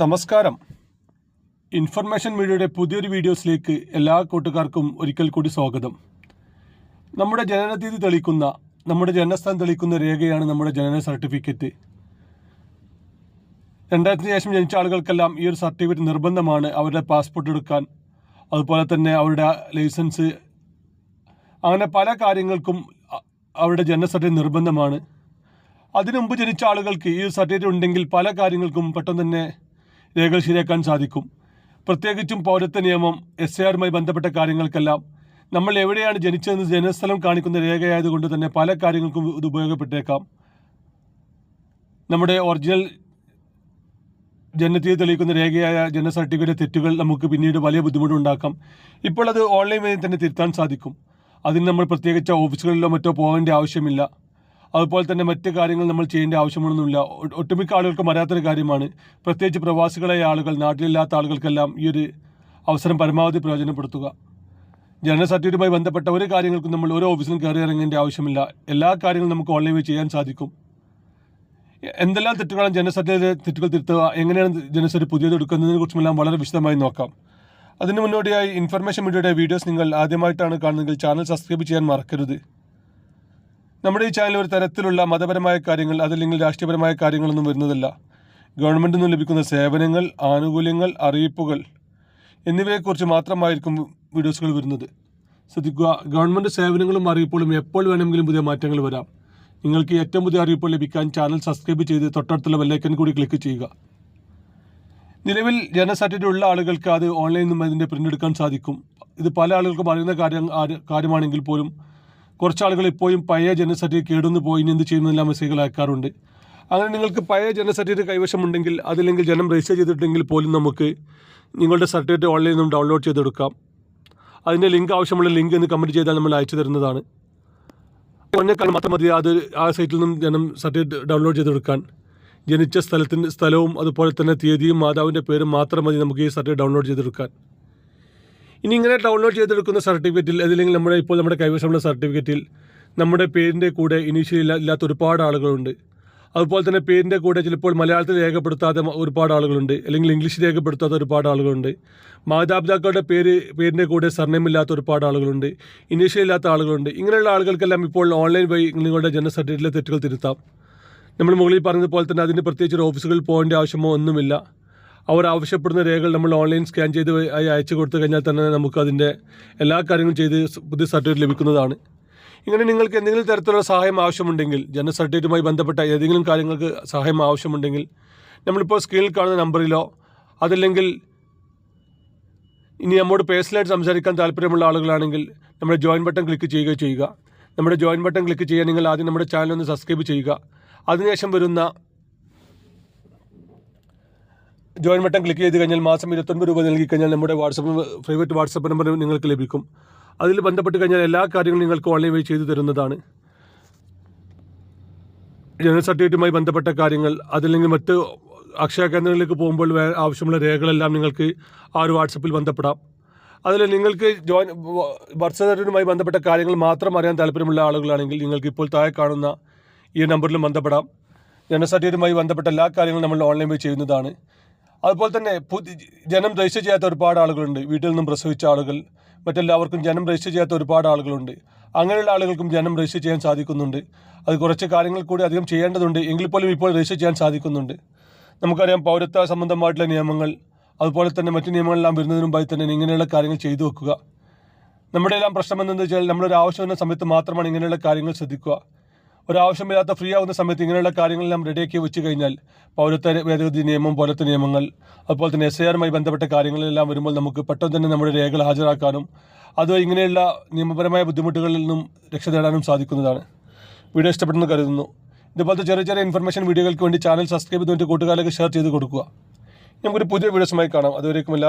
നമസ്കാരം. ഇൻഫർമേഷൻ മീഡിയയുടെ പുതിയൊരു വീഡിയോസിലേക്ക് എല്ലാ കൂട്ടുകാർക്കും ഒരിക്കൽ കൂടി സ്വാഗതം. നമ്മുടെ ജനനതീയതി തെളിക്കുന്ന നമ്മുടെ ജനനസ്ഥാനം തെളിക്കുന്ന രേഖയാണ് നമ്മുടെ ജനന സർട്ടിഫിക്കറ്റ്. രണ്ടായിരത്തിന് ശേഷം ജനിച്ച ആളുകൾക്കെല്ലാം ഈ ഒരു സർട്ടിഫിക്കറ്റ് നിർബന്ധമാണ് അവരുടെ പാസ്പോർട്ട് എടുക്കാൻ. അതുപോലെ തന്നെ അവരുടെ ലൈസൻസ്. അങ്ങനെ പല കാര്യങ്ങൾക്കും അവരുടെ ജനന സർട്ടിഫിക്കറ്റ് നിർബന്ധമാണ്. അതിനുമുമ്പ് ജനിച്ച ആളുകൾക്ക് ഈ സർട്ടിഫിക്കറ്റ് ഉണ്ടെങ്കിൽ പല കാര്യങ്ങൾക്കും പെട്ടെന്ന് തന്നെ രേഖകൾ ശരിയാക്കാൻ സാധിക്കും. പ്രത്യേകിച്ചും പൗരത്വ നിയമം എസ് എ ആറുമായി ബന്ധപ്പെട്ട കാര്യങ്ങൾക്കെല്ലാം നമ്മൾ എവിടെയാണ് ജനിച്ചതെന്ന് ജനസ്ഥലം കാണിക്കുന്ന രേഖയായതുകൊണ്ട് തന്നെ പല കാര്യങ്ങൾക്കും ഇത് ഉപയോഗപ്പെട്ടേക്കാം. നമ്മുടെ ഒറിജിനൽ ജനനത്തീയതി തെളിയിക്കുന്ന രേഖയായ ജനന സർട്ടിഫിക്കറ്റ് തെറ്റുകൾ നമുക്ക് പിന്നീട് വലിയ ബുദ്ധിമുട്ടുണ്ടാക്കാം. ഇപ്പോൾ അത് ഓൺലൈൻ വഴി തന്നെ തിരുത്താൻ സാധിക്കും. അതിന് നമ്മൾ പ്രത്യേകിച്ച് ഓഫീസുകളിലോ മറ്റോ പോകേണ്ട ആവശ്യമില്ല. അതുപോലെ തന്നെ മറ്റ് കാര്യങ്ങൾ നമ്മൾ ചെയ്യേണ്ട ആവശ്യമൊന്നുമില്ല. ഒട്ടുമിക്ക ആളുകൾക്കും അറിയാത്തൊരു കാര്യമാണ്. പ്രത്യേകിച്ച് പ്രവാസികളായ ആളുകൾ നാട്ടിലില്ലാത്ത ആളുകൾക്കെല്ലാം ഈ ഒരു അവസരം പരമാവധി പ്രയോജനപ്പെടുത്തുക. ജനന സർട്ടിഫിക്കറ്റുമായി ബന്ധപ്പെട്ട ഒരു കാര്യങ്ങൾക്കും നമ്മൾ ഓരോ ഓഫീസിലും കയറി ഇറങ്ങേണ്ട ആവശ്യമില്ല. എല്ലാ കാര്യങ്ങളും നമുക്ക് ഓൺലൈൻ വഴി ചെയ്യാൻ സാധിക്കും. എന്തെല്ലാം തെറ്റുകളാണ് ജനസർട്ടിഫിക്കറ്റ് തെറ്റുകൾ തിരുത്തുക എങ്ങനെയാണ് ജനസർട്ടിഫിക്കറ്റ് പുതിയത് എടുക്കുന്നതിനെ കുറിച്ചുമെല്ലാം വളരെ വിശദമായി നോക്കാം. അതിന് മുന്നോടിയായി ഇൻഫർമേഷൻ മീഡിയയുടെ വീഡിയോസ് നിങ്ങൾ ആദ്യമായിട്ടാണ് കാണുന്നതെങ്കിൽ ചാനൽ സബ്സ്ക്രൈബ് ചെയ്യാൻ മറക്കരുത്. നമ്മുടെ ഈ ചാനൽ ഒരു തരത്തിലുള്ള മതപരമായ കാര്യങ്ങൾ അതല്ലെങ്കിൽ രാഷ്ട്രീയപരമായ കാര്യങ്ങളൊന്നും വരുന്നതല്ല. ഗവൺമെന്റിൽ നിന്ന് ലഭിക്കുന്ന സേവനങ്ങൾ ആനുകൂല്യങ്ങൾ അറിയിപ്പുകൾ എന്നിവയെക്കുറിച്ച് മാത്രമായിരിക്കും വീഡിയോസുകൾ വരുന്നത്. ശ്രദ്ധിക്കുക ഗവൺമെന്റ് സേവനങ്ങളും അറിയിപ്പുകളും എപ്പോൾ വേണമെങ്കിലും പുതിയ മാറ്റങ്ങൾ വരാം. നിങ്ങൾക്ക് ഏറ്റവും പുതിയ അറിയിപ്പുകൾ ലഭിക്കാൻ ചാനൽ സബ്സ്ക്രൈബ് ചെയ്ത് തൊട്ടടുത്തുള്ള ബെല്ലൈക്കൻ കൂടി ക്ലിക്ക് ചെയ്യുക. നിലവിൽ ജനന ഉള്ള ആളുകൾക്ക് അത് ഓൺലൈനിൽ നിന്നും അതിന്റെ പ്രിന്റ് എടുക്കാൻ സാധിക്കും. ഇത് പല ആളുകൾക്കും അറിയുന്ന കാര്യം കാര്യമാണെങ്കിൽ പോലും കുറച്ച് ആളുകൾ ഇപ്പോഴും പഴയ ജനന സർട്ടിഫിക്കറ്റ് കേടുന്ന് പോയി ഇനി എന്ത് ചെയ്യുന്നതെല്ലാം മെസ്സേജുകൾ അയക്കാറുണ്ട്. അങ്ങനെ നിങ്ങൾക്ക് പഴയ ജനന സർട്ടിഫിക്കറ്റ് കൈവശമുണ്ടെങ്കിൽ അതില്ലെങ്കിൽ ജനം രജിസ്റ്റർ ചെയ്തിട്ടുണ്ടെങ്കിൽ പോലും നമുക്ക് നിങ്ങളുടെ സർട്ടിഫിക്കറ്റ് ഓൺലൈനിൽ നിന്നും ഡൗൺലോഡ് ചെയ്തെടുക്കാം. അതിന്റെ ലിങ്ക് ആവശ്യമുള്ള ലിങ്ക് എന്ന് കമന്റ് ചെയ്താൽ നമ്മൾ അയച്ചു തരുന്നതാണ്. കുറഞ്ഞ കാലം മാത്രം മതി അത് ആ സൈറ്റിൽ നിന്നും ജനം സർട്ടിഫിക്കറ്റ് ഡൗൺലോഡ് ചെയ്തെടുക്കാൻ. ജനിച്ച സ്ഥലത്തിന്റെ സ്ഥലവും അതുപോലെ തന്നെ തീയതിയും മാതാവിന്റെ പേരും മാത്രം മതി നമുക്ക് ഈ സർട്ടിഫിക്കറ്റ് ഡൗൺലോഡ് ചെയ്തെടുക്കാൻ. ഇനി ഇങ്ങനെ ഡൗൺലോഡ് ചെയ്തെടുക്കുന്ന സർട്ടിഫിക്കറ്റിൽ അതില്ലെങ്കിൽ നമ്മുടെ ഇപ്പോൾ നമ്മുടെ കൈവശമുള്ള സർട്ടിഫിക്കറ്റിൽ നമ്മുടെ പേരിന്റെ കൂടെ ഇനീഷ്യൽ ഇല്ല ഇല്ലാത്ത ഒരുപാട് ആളുകളുണ്ട്. അതുപോലെ തന്നെ പേരിന്റെ കൂടെ ചിലപ്പോൾ മലയാളത്തിൽ രേഖപ്പെടുത്താത്ത ഒരുപാട് ആളുകളുണ്ട്. അല്ലെങ്കിൽ ഇംഗ്ലീഷ് രേഖപ്പെടുത്താത്ത ഒരുപാട് ആളുകളുണ്ട്. മാതാപിതാക്കളുടെ പേര് പേരിന്റെ കൂടെ സർനെയിം ഇല്ലാത്ത ഒരുപാട് ആളുകളുണ്ട്. ഇനീഷ്യൽ ഇല്ലാത്ത ആളുകളുണ്ട്. ഇങ്ങനെയുള്ള ആളുകൾക്കെല്ലാം ഇപ്പോൾ ഓൺലൈൻ വഴി നിങ്ങളുടെ ജനന സർട്ടിഫിക്കറ്റിലെ തെറ്റുകൾ തിരുത്താം. നമ്മൾ മുകളിൽ പറഞ്ഞതുപോലെ തന്നെ അതിന് പ്രത്യേകിച്ച് ഒരു ഓഫീസുകളിൽ പോകേണ്ട ആവശ്യമോ ഒന്നുമില്ല. അവർ ആവശ്യപ്പെടുന്ന രേഖകൾ നമ്മൾ ഓൺലൈൻ സ്കാൻ ചെയ്ത് അയച്ചു കൊടുത്തു കഴിഞ്ഞാൽ തന്നെ നമുക്ക് അതിന്റെ എല്ലാ കാര്യങ്ങളും ചെയ്ത് പുതിയ സർട്ടിഫിക്കറ്റ് ലഭിക്കുന്നതാണ്. ഇങ്ങനെ നിങ്ങൾക്ക് എന്തെങ്കിലും തരത്തിലുള്ള സഹായം ആവശ്യമുണ്ടെങ്കിൽ ജനന സർട്ടിഫിക്കറ്റുമായി ബന്ധപ്പെട്ട ഏതെങ്കിലും കാര്യങ്ങൾക്ക് സഹായം ആവശ്യമുണ്ടെങ്കിൽ നമ്മളിപ്പോൾ സ്ക്രീനിൽ കാണുന്ന നമ്പറിലോ അതല്ലെങ്കിൽ ഇനി നമ്മോട് പേഴ്സണലായിട്ട് സംസാരിക്കാൻ താല്പര്യമുള്ള ആളുകളാണെങ്കിൽ നമ്മുടെ ജോയിൻ ബട്ടൺ ക്ലിക്ക് ചെയ്യുക ചെയ്യുക. നമ്മുടെ ജോയിൻ ബട്ടൺ ക്ലിക്ക് ചെയ്യാൻ നിങ്ങൾ ആദ്യം നമ്മുടെ ചാനൽ ഒന്ന് സബ്സ്ക്രൈബ് ചെയ്യുക. അതിനുശേഷം വരുന്ന ജോയിൻ ബട്ടൺ ക്ലിക്ക് ചെയ്ത് കഴിഞ്ഞാൽ മാസം ഇരുപത്തൊൻപത് രൂപ നൽകി കഴിഞ്ഞാൽ നമ്മുടെ വാട്സപ്പ് പ്രൈവറ്റ് വാട്സപ്പ് നമ്പർ നിങ്ങൾക്ക് ലഭിക്കും. അതിൽ ബന്ധപ്പെട്ട് കഴിഞ്ഞാൽ എല്ലാ കാര്യങ്ങളും നിങ്ങൾക്ക് ഓൺലൈൻ വഴി ചെയ്തു തരുന്നതാണ്. ജനറൽ സർട്ടിഫിക്കറ്റുമായി ബന്ധപ്പെട്ട കാര്യങ്ങൾ അതില്ലെങ്കിൽ മറ്റ് അക്ഷയ കേന്ദ്രങ്ങളിലേക്ക് പോകുമ്പോൾ ആവശ്യമുള്ള രേഖകളെല്ലാം നിങ്ങൾക്ക് ആ ഒരു വാട്സപ്പിൽ ബന്ധപ്പെടാം. അതിൽ നിങ്ങൾക്ക് ജോയിൻ ബർത്ത് സർട്ടിഫിക്കറ്റുമായി ബന്ധപ്പെട്ട കാര്യങ്ങൾ മാത്രം അറിയാൻ താല്പര്യമുള്ള ആളുകളാണെങ്കിൽ നിങ്ങൾക്ക് ഇപ്പോൾ താഴെ കാണുന്ന ഈ നമ്പറിലും ബന്ധപ്പെടാം. ജനറൽ സർട്ടിഫിക്കറ്റുമായി ബന്ധപ്പെട്ട എല്ലാ കാര്യങ്ങളും നമ്മൾ ഓൺലൈൻ വഴി ചെയ്യുന്നതാണ്. അതുപോലെ തന്നെ ജനം രജിസ്റ്റർ ചെയ്യാത്ത ഒരുപാട് ആളുകളുണ്ട്. വീട്ടിൽ നിന്നും പ്രസവിച്ച ആളുകൾ മറ്റെല്ലാവർക്കും ജനം രജിസ്റ്റർ ചെയ്യാത്ത ഒരുപാട് ആളുകളുണ്ട്. അങ്ങനെയുള്ള ആളുകൾക്കും ജനം രജിസ്റ്റർ ചെയ്യാൻ സാധിക്കുന്നുണ്ട്. അത് കുറച്ച് കാര്യങ്ങൾ കൂടി അധികം ചെയ്യേണ്ടതുണ്ട്. എങ്കിൽ പോലും ഇപ്പോൾ രജിസ്റ്റർ ചെയ്യാൻ സാധിക്കുന്നുണ്ട്. നമുക്കറിയാം പൗരത്വ സംബന്ധമായിട്ടുള്ള നിയമങ്ങൾ അതുപോലെ തന്നെ മറ്റു നിയമങ്ങളെല്ലാം വരുന്നതിന് മുമ്പായി തന്നെ ഇങ്ങനെയുള്ള കാര്യങ്ങൾ ചെയ്തു വെക്കുക. നമ്മുടെ എല്ലാം പ്രശ്നം എന്തെന്ന് വെച്ചാൽ നമ്മളൊരു ആവശ്യം വരുന്ന സമയത്ത് മാത്രമാണ് ഇങ്ങനെയുള്ള കാര്യങ്ങൾ ശ്രദ്ധിക്കുക. ഒരാവശ്യമില്ലാത്ത ഫ്രീ ആവുന്ന സമയത്ത് ഇങ്ങനെയുള്ള കാര്യങ്ങളെല്ലാം റെഡിയാക്കി വെച്ച് കഴിഞ്ഞാൽ പൗരത്വ ഭേദഗതി നിയമം പോലത്തെ നിയമങ്ങൾ അതുപോലെ തന്നെ എസ് ഐ ആറുമായി ബന്ധപ്പെട്ട കാര്യങ്ങളെല്ലാം വരുമ്പോൾ നമുക്ക് പെട്ടെന്ന് തന്നെ നമ്മുടെ രേഖകൾ ഹാജരാക്കാനും അത് ഇങ്ങനെയുള്ള നിയമപരമായ ബുദ്ധിമുട്ടുകളിൽ നിന്നും രക്ഷ നേടാനും സാധിക്കുന്നതാണ്. വീഡിയോ ഇഷ്ടപ്പെടുന്നു കരുതുന്നു. ഇതുപോലത്തെ ചെറിയ ചെറിയ ഇൻഫർമേഷൻ വീഡിയോകൾക്ക് വേണ്ടി ചാനൽ സബ്സ്ക്രൈബ് ചെയ്തുകൊണ്ട് കൂട്ടുകാരിലേക്ക് ഷെയർ ചെയ്ത് കൊടുക്കുക. നമുക്കൊരു പുതിയ വീഡിയോസുമായി കാണാം. അതുവരേക്കും എല്ലാ